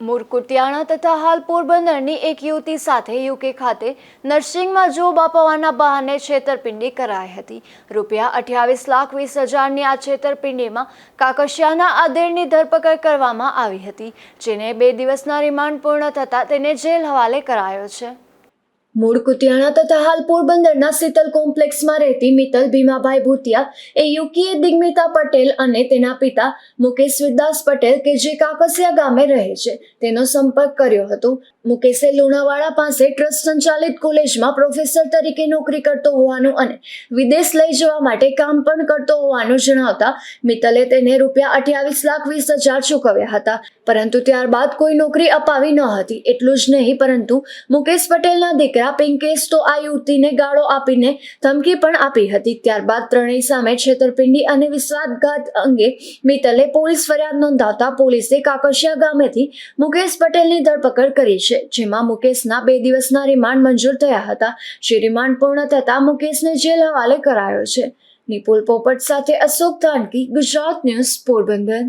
મૂળ કુટિયાણા તથા હાલ પોરબંદરની એક યુવતી સાથે યુકે ખાતે નર્સિંગમાં જોબ અપાવવાના બહાને છેતરપિંડી કરાઈ હતી. રૂપિયા અઠ્યાવીસ લાખ વીસ હજારની આ છેતરપિંડીમાં કાકશિયાના આદેરની ધરપકડ કરવામાં આવી હતી, જેને બે દિવસના રિમાન્ડ પૂર્ણ થતાં તેને જેલ હવાલે કરાયો છે. મૂળ કુતિયાણા તથા હાલ પોરબંદરના શીતલ કોમ્પ્લેક્સમાં રહેતી મિત્તલ ભીમાભાઈ ભૂતિયા એ યુકીએ દિગ્મિતા પટેલ અને તેના પિતા મુકેશ વિદાસ પટેલ કે જે કાકસિયા ગામે રહે છે, તેનો સંપર્ક કર્યો હતો. મુકેશે લુણાવાડા પાસે ટ્રસ્ટ સંચાલિત કોલેજમાં પ્રોફેસર તરીકે નોકરી કરતો હોવાનું અને વિદેશ લઈ જવા માટે કામ પણ કરતો હોવાનું જણાવતા મિત્તલે તેને રૂપિયા અઠ્યાવીસ લાખ વીસ હજાર ચૂકવ્યા હતા. પરંતુ ત્યારબાદ કોઈ નોકરી અપાવી ન હતી, એટલું જ નહીં, પરંતુ મુકેશ પટેલના દીકરા પિંકેશ તો આ યુવતીને ગાળો આપીને ધમકી પણ આપી હતી. ત્યારબાદ ત્રણેય સામે છેતરપિંડી અને વિશ્વાસઘાત અંગે મિત્તલે પોલીસ ફરિયાદ નોંધાવતા પોલીસે કાકશિયા ગામેથી મુકેશ પટેલની ધરપકડ કરી છે, જેમાં મુકેશના બે દિવસના રિમાન્ડ મંજૂર થયા હતા. જે રિમાન્ડ પૂર્ણ થતાં મુકેશને જેલ હવાલે કરાયો છે. નિપુલ પોપટ સાથે અશોક ધાનકી, ગુજરાત ન્યૂઝ, પોરબંદર.